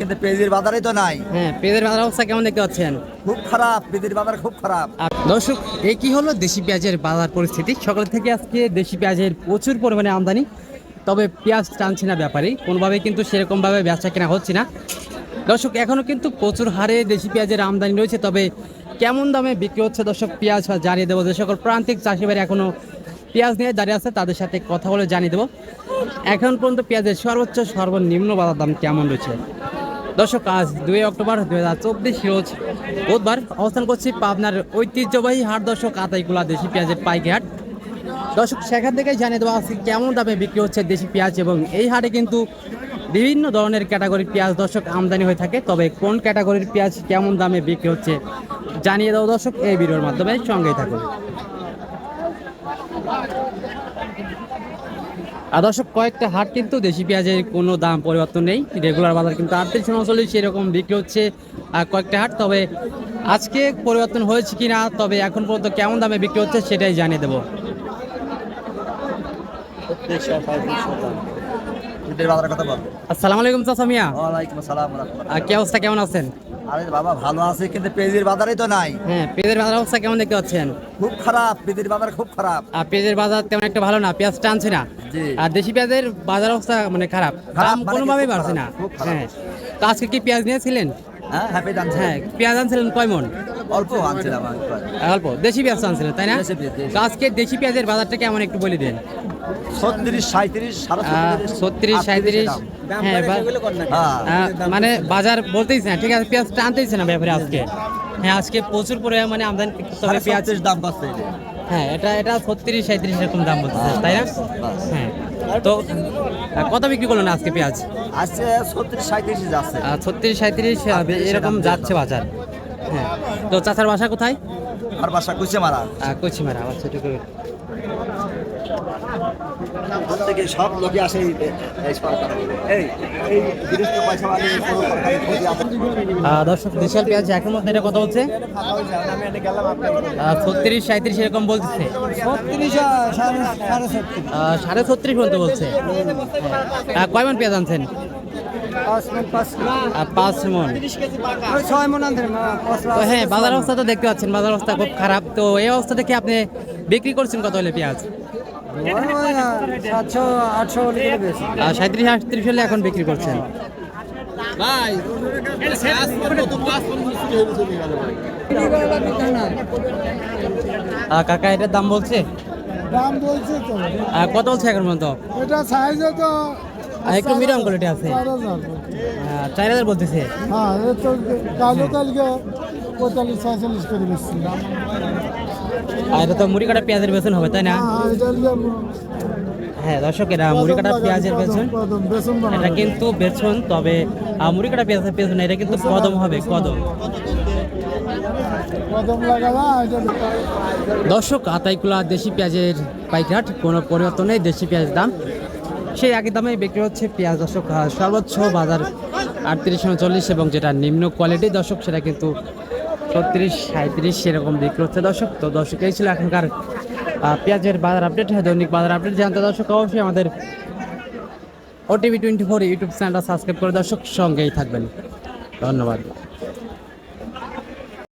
কিন্তু পেঁয়াজের বাজারে তো নাই। হ্যাঁ পেঁয়াজের বাজার অবস্থা কেমন দেখতে পাচ্ছেন? খুব খারাপ পেঁয়াজের বাজার খুব খারাপ। দর্শক এই কি হলো দেশি পেঁয়াজের বাজার পরিস্থিতি? সকাল থেকে আজকে দেশি পেঁয়াজের প্রচুর পরিমাণে আমদানি তবে পেঁয়াজ টানছে না ব্যাপারে। কোনোভাবে কিন্তু সেরকমভাবে বেচা কেনা হচ্ছে না। দর্শক এখনও কিন্তু প্রচুর হারে দেশি পেঁয়াজের আমদানি রয়েছে তবে কেমন দামে বিক্রি হচ্ছে দর্শক? পেঁয়াজ জানিয়ে দেবো যে সকল প্রান্তিক চাষিবাড়ি এখনও পেঁয়াজ নিয়ে দাঁড়িয়ে আছে তাদের সাথে কথা বলে জানিয়ে দেবো। এখন পর্যন্ত পেঁয়াজের সর্বোচ্চ সর্বনিম্ন বাজার দাম কেমন রয়েছে? দর্শক, আজ দুই অক্টোবর দুই হাজার চব্বিশ রোজ বুধবার অবস্থান করছি পাবনার ঐতিহ্যবাহী হাট দর্শক আতাইকুলা দেশি পেঁয়াজের পাইকি হাট। দর্শক, সেখান থেকেই জানিয়ে দেওয়া আজকে কেমন দামে বিক্রি হচ্ছে দেশি পেঁয়াজ এবং এই হাটে কিন্তু বিভিন্ন ধরনের ক্যাটাগরির পেঁয়াজ দর্শক আমদানি হয়ে থাকে, তবে কোন ক্যাটাগরির পেঁয়াজ কেমন দামে বিক্রি হচ্ছে জানিয়ে দেওয়া দর্শক এই ভিডিওর মাধ্যমে সঙ্গেই থাকুন। দর্শক কয়েকটা হাট কিন্তু দেশি পেঁয়াজের কোনো দাম পরিবর্তন নেই। রেগুলার বাজার কিন্তু আটত্রিশ উনচল্লিশ এরকম বিক্রি হচ্ছে কয়েকটা হাট। তবে আজকে পরিবর্তন হয়েছে কি না তবে এখন পর্যন্ত কেমন দামে বিক্রি হচ্ছে সেটাই জানিয়ে দেবো। আসসালামু আলাইকুম চাচা মিয়া। কি অবস্থা কেমন আছেন? আরে বাবা ভালো আছে কিন্তু পেঁয়াজের বাজারে তো নাই। হ্যাঁ পেঁয়াজের বাজার অবস্থা কেমন দেখতে পাচ্ছেন? খুব খারাপ পেঁয়াজের বাজার খুব খারাপ। আর পেঁয়াজের বাজার তেমন একটা ভালো না পেঁয়াজ টানছে না। আর দেশি পেঁয়াজের বাজার অবস্থা মানে খারাপ দাম মানে কোনোভাবেই বাড়ছে না। হ্যাঁ। তো আজকে কি পেঁয়াজ নিয়েছিলেন? হ্যাঁ হ্যাঁ পেঁয়াজ আনছিলেন কয় মন? অল্প আনছিলাম অল্প? দেশি পেঁয়াজ আনছিলেন তাই না? আজকে দেশি পেঁয়াজের বাজারটা কেমন একটু বলে দেন। ছত্রিশ সাঁত্রিশ ছত্রিশ সাঁত্রিশ হ্যাঁ হ্যাঁ। মানে বাজার বলতেইছে না ঠিক আছে পেঁয়াজ টানতেইছে না ব্যাপারে আজকে? হ্যাঁ আজকে প্রচুর পরিমাণে মানে আমদানি তবে পেঁয়াজের দাম পাচ্ছে হ্যাঁ এটা এটা ছত্রিশ সাঁত্রিশ এরকম দাম বলতেছে তাই না? হ্যাঁ। তো কত বিক্রি করলেন আজকে পেঁয়াজ? আজকে ছত্রিশ সাঁত্রিশ যাচ্ছে। ছত্রিশ সাঁত্রিশ এরকম যাচ্ছে বাজার। হ্যাঁ। তো চাচার বাসা কোথায়? আর বাসা কুচে মারা কচিমারা আচ্ছা থেকে সব লোকে আসে দর্শক দেশাল পেঁয়াজ এখন মধ্যে এটা কত বলছে ছত্রিশ সাঁত্রিশ এরকম বলতেছে। আহ, সাড়ে ছত্রিশ পর্যন্ত বলছে। কয় মন পেঁয়াজ আনছেন? পাঁচ মন তো হ্যাঁ বাজার অবস্থা তো দেখতে পাচ্ছেন বাজার অবস্থা খুব খারাপ। তো এই অবস্থা থেকে আপনি বিক্রি করছেন কত হলে পেঁয়াজ? সাঁত্রিশ আটত্রিশ হলে এখন বিক্রি করছেন। কাকা এটার দাম বলছে? দাম বলছে কত বলছে এখন পর্যন্ত? এটা সাইজে তো আহ, একটু মিডিয়াম কোয়ালিটি আছে। চার হাজার বলতেছে। হ্যাঁ কালো কালকে পঁয়তাল্লিশ ছয়চল্লিশ করে বেশি আর এটা তো মুড়ি কাটা পেঁয়াজের বেতন হবে তাই না? হ্যাঁ এটা হ্যাঁ দর্শক এটা মুড়ি কাটা পেঁয়াজের বেসন এটা কিন্তু বেতন তবে মুড়ি কাটা পেঁয়াজের বেতন এটা কিন্তু কদম হবে কদম। দর্শক আতাইকুলা দেশি পেঁয়াজের পাইকাট কোনো পরিবর্তন নেই দেশি পেঁয়াজের দাম। সেই একই দামে বিক্রি হচ্ছে পেঁয়াজ দর্শক আহ, সর্বোচ্চ বাজার আটত্রিশ উনচল্লিশ এবং যেটা নিম্ন কোয়ালিটি দর্শক সেটা কিন্তু ছত্রিশ সাঁত্রিশ সেরকম বিক্রি হচ্ছে। দর্শক তো দর্শক এই ছিল এখনকার পেঁয়াজের বাজার আপডেট দৈনিক বাজার আপডেট জানতে দর্শক অবশ্যই আমাদের ওটিভি টোয়েন্টি ফোর ইউটিউব চ্যানেলটা সাবস্ক্রাইব করে দর্শক সঙ্গেই থাকবেন। ধন্যবাদ।